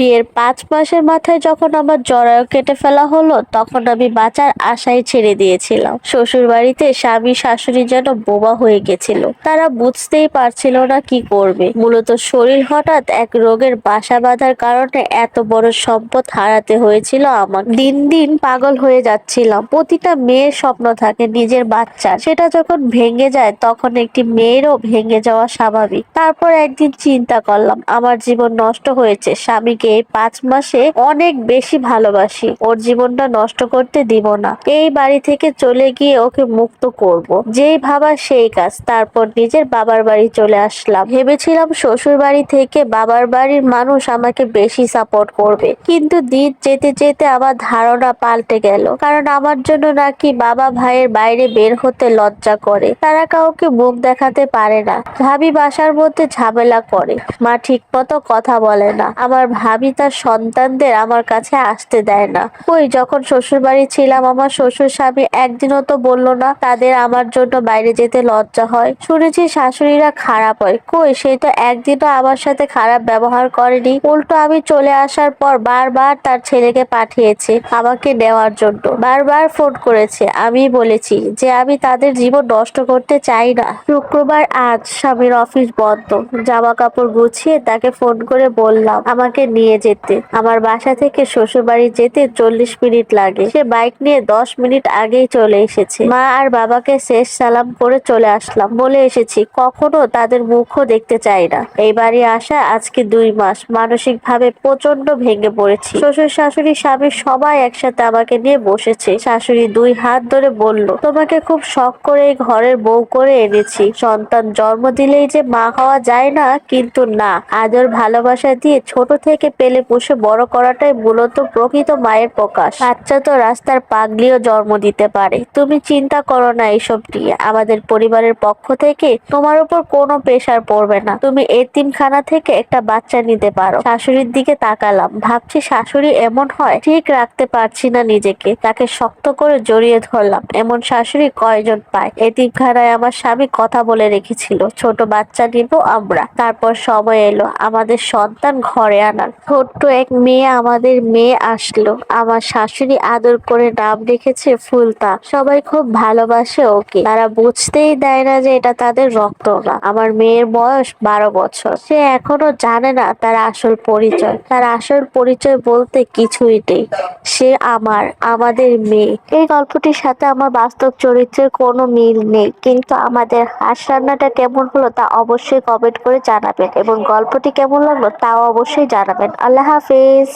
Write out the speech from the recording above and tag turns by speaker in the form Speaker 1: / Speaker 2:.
Speaker 1: বিয়ের পাঁচ মাসের মাথায় যখন আমার জরায়ু কেটে ফেলা হলো, তখন আমি বাঁচার আশায় ছেড়ে দিয়েছিলাম। শ্বশুর বাড়িতে স্বামী শাশুড়ি যেন বোবা হয়ে গেছিল। তারা বুঝতেই পারছিল না কি করবে। মূলত শরীর হঠাৎ এক রোগের বাসা বাঁধার কারণে এত বড় সম্পদ হারাতে হয়েছিল আমার। দিন দিন পাগল হয়ে যাচ্ছিলাম। প্রতিটা মেয়ের স্বপ্ন থাকে নিজের বাচ্চা সেটা যখন ভেঙে যায়, তখন একটি মেয়েরও ভেঙে যাওয়া স্বাভাবিক। তারপর একদিন চিন্তা করলাম, আমার জীবন নষ্ট হয়েছে, স্বামীকে এই পাঁচ মাসে অনেক বেশি ভালোবাসি। ওর জীবনটা নষ্ট করতে দিব না। এই বাড়ি থেকে চলে গিয়ে ওকে মুক্ত করব। যেই ভাবা সেই কাজ। তারপর নিজের বাবার বাড়ি চলে আসলাম। ভেবেছিলাম শ্বশুর বাড়ি থেকে বাবার বাড়ির মানুষ আমাকে বেশি সাপোর্ট করবে। কিন্তু দিন যেতে যেতে আমার ধারণা পাল্টে গেল। কারণ আমার জন্য নাকি বাবা ভাইয়ের বাইরে বের হতে লজ্জা করে। তারা কাউকে মুখ দেখাতে পারে না। ভাবি বাসার মধ্যে ঝামেলা করে। মা ঠিক মতো কথা বলে না। আমার ভাবি তার সন্তানদের আমার কাছে আসতে দেয় না। ওই যখন শ্বশুর বাড়ি ছিলাম, আমার শ্বশুর স্বামী একদিনও তো বলল না, তাদের আমার জন্য বাইরে যেতে লজ্জা হয়। শুনেছি শাশুড়িরা খারাপ হয়। কই সেই তো একদিনও আমার সাথে খারাপ ব্যবহার করেনি। উল্টো আমি চলে আসার পর বারবার তার ছেলেকে পাঠিয়েছে আমাকে নেওয়ার জন্য। বারবার ফোন করেছে। আমি বলেছি যে আমি তাদের জীবন নষ্ট করতে চাই না। শুক্রবার আজ স্বামীর অফিস বন্ধ। জামা কাপড় গুছিয়ে তাকে ফোন করে বললাম, আমাকে নিয়ে যেতে। আমার বাসা থেকে শ্বশুর বাড়ি যেতে চল্লিশ মিনিট লাগে। সে বাইক নিয়ে দশ মিনিট আগেই চলে এসেছে। মা আর বাবাকে শেষ সালাম করে চলে আসলাম। বলে এসেছি, কখনো তাদের মুখও দেখতে চাই না। এই বাড়ি আসা আজকে দুই মাস। মানসিক ভাবে প্রচণ্ড ভেঙে পড়েছি। শ্বশুর শাশুড়ি স্বামী সবাই একসাথে আমাকে নিয়ে বসেছে। শাশুড়ি দুই হাত ধরে বলল, তোমাকে খুব শখ করে এই ঘরের বউ করে এনেছি। সন্তান জন্ম দিলেই যে মা হওয়া যায় না, কিন্তু না। আদর ভালোবাসা দিয়ে ছোট থেকে পেলে পুষে বড় করাটাই মূলত প্রকৃত মায়ের প্রকাশ। বাচ্চা তো রাস্তার পাগলিও জন্ম দিতে পারে। তুমি চিন্তা করো না এইসব নিয়ে। আমাদের পরিবারের পক্ষ থেকে তোমার উপর কোনো প্রেশার পড়বে না। তুমি এতিমখানা থেকে একটা বাচ্চা নিতে পারো। শাশুড়ির দিকে তাকালাম। ভাবছি শাশুড়ি এমন হয়, ঠিক রাখতে পারছি না নিজেকে। তাকে শক্ত করে জড়িয়ে ধরলাম। এমন শাশুড়ি কয়জন পায়? এতিমখানায় আমার স্বামী কথা বলে রেখেছিল, ছোট বাচ্চা নিব আমরা। তারপর সময় এলো। আমাদের সন্তান ঘরে আনার। ছোট্ট এক মেয়ে আমাদের মেয়ে আসলো। আমার শাশুড়ি আদর করে নাম রেখেছে ফুলতা। সবাই খুব ভালোবাসে ওকে। তারা বুঝতেই দেয় না যে এটা তাদের রক্ত না। আমার মেয়ের বয়স বারো বছর। সে এখনও জানে না তার আসল পরিচয়। তার আসল পরিচয় বলতে কিছুই নেই। সে আমার, আমাদের মেয়ে। এই গল্পটির সাথে আমার বাস্তব চরিত্রের কোনো মিল নেই। কিন্তু আমাদের হাঁস রান্নাটা কেমন হলো তা অবশ্যই কমেন্ট করে জানাবেন। এবং গল্পটি কেমন লাগল তাও অবশ্যই জানাবেন। আল্লাহ হাফেজ।